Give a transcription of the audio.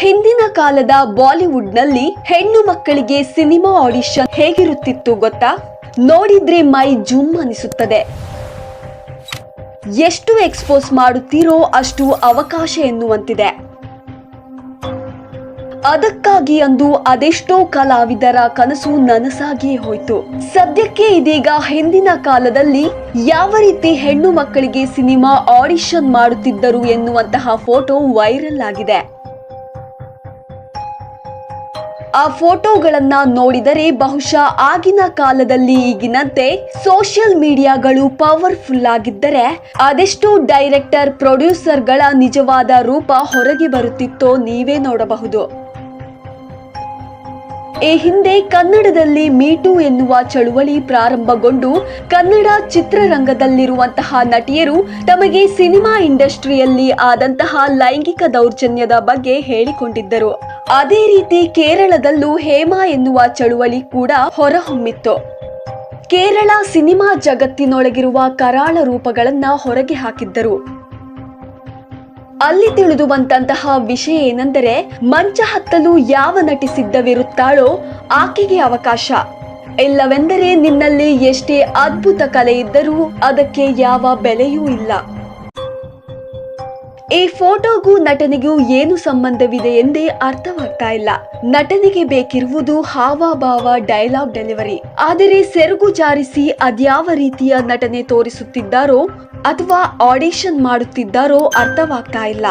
ಹಿಂದಿನ ಕಾಲದ ಬಾಲಿವುಡ್ನಲ್ಲಿ ಹೆಣ್ಣು ಮಕ್ಕಳಿಗೆ ಸಿನಿಮಾ ಆಡಿಷನ್ ಹೇಗಿರುತ್ತಿತ್ತು ಗೊತ್ತಾ? ನೋಡಿದ್ರೆ ಮೈ ಜುಮ್ ಅನಿಸುತ್ತದೆ. ಎಷ್ಟು ಎಕ್ಸ್ಪೋಸ್ ಮಾಡುತ್ತೀರೋ ಅಷ್ಟು ಅವಕಾಶ ಎನ್ನುವಂತಿದೆ. ಅದಕ್ಕಾಗಿ ಅಂದು ಅದೆಷ್ಟೋ ಕಲಾವಿದರ ಕನಸು ನನಸಾಗಿಯೇ ಹೋಯಿತು. ಸದ್ಯಕ್ಕೆ ಇದೀಗ ಹಿಂದಿನ ಕಾಲದಲ್ಲಿ ಯಾವ ರೀತಿ ಹೆಣ್ಣು ಮಕ್ಕಳಿಗೆ ಸಿನಿಮಾ ಆಡಿಷನ್ ಮಾಡುತ್ತಿದ್ದರು ಎನ್ನುವಂತಹ ಫೋಟೋ ವೈರಲ್ ಆಗಿದೆ. ಆ ಫೋಟೋಗಳನ್ನ ನೋಡಿದರೆ ಬಹುಶಃ ಆಗಿನ ಕಾಲದಲ್ಲಿ ಈಗಿನಂತೆ ಸೋಷಿಯಲ್ ಮೀಡಿಯಾಗಳು ಪವರ್ಫುಲ್ ಆಗಿದ್ದರೆ ಅದೆಷ್ಟು ಡೈರೆಕ್ಟರ್, ಪ್ರೊಡ್ಯೂಸರ್ಗಳ ನಿಜವಾದ ರೂಪ ಹೊರಗೆ ಬರುತ್ತಿತ್ತೋ ನೀವೇ ನೋಡಬಹುದು. ಈ ಹಿಂದೆ ಕನ್ನಡದಲ್ಲಿ ಮೀಟು ಎನ್ನುವ ಚಳುವಳಿ ಪ್ರಾರಂಭಗೊಂಡು ಕನ್ನಡ ಚಿತ್ರರಂಗದಲ್ಲಿರುವಂತಹ ನಟಿಯರು ತಮಗೆ ಸಿನಿಮಾ ಇಂಡಸ್ಟ್ರಿಯಲ್ಲಿ ಆದಂತಹ ಲೈಂಗಿಕ ದೌರ್ಜನ್ಯದ ಬಗ್ಗೆ ಹೇಳಿಕೊಂಡಿದ್ದರು. ಅದೇ ರೀತಿ ಕೇರಳದಲ್ಲೂ ಹೇಮಾ ಎನ್ನುವ ಚಳುವಳಿ ಕೂಡ ಹೊರಹೊಮ್ಮಿತ್ತು. ಕೇರಳ ಸಿನಿಮಾ ಜಗತ್ತಿನೊಳಗಿರುವ ಕರಾಳ ರೂಪಗಳನ್ನ ಹೊರಗೆ ಹಾಕಿದ್ದರು. ಅಲ್ಲಿ ತಿಳಿದು ಬಂತಹ ವಿಷಯ ಏನೆಂದರೆ, ಮಂಚ ಹತ್ತಲು ಯಾವ ನಟಿ ಸಿದ್ಧವಿರುತ್ತಾಳೋ ಆಕೆಗೆ ಅವಕಾಶ. ಇಲ್ಲವೆಂದರೆ ನಿನ್ನಲ್ಲಿ ಎಷ್ಟೇ ಅದ್ಭುತ ಕಲೆ ಇದ್ದರೂ ಅದಕ್ಕೆ ಯಾವ ಬೆಲೆಯೂ ಇಲ್ಲ. ಈ ಫೋಟೋಗೂ ನಟನೆಗೂ ಏನು ಸಂಬಂಧವಿದೆ ಎಂದೇ ಅರ್ಥವಾಗ್ತಾ ಇಲ್ಲ. ನಟನೆಗೆ ಬೇಕಿರುವುದು ಹಾವಭಾವ ಡೈಲಾಗ್ ಡೆಲಿವರಿ. ಆದರೆ ಸೆರಗು ಜಾರಿಸಿ ಅದ್ಯಾವ ರೀತಿಯ ನಟನೆ ತೋರಿಸುತ್ತಿದ್ದಾರೋ ಅಥವಾ ಆಡಿಷನ್ ಮಾಡುತ್ತಿದ್ದಾರೋ ಅರ್ಥವಾಗ್ತಾ ಇಲ್ಲ.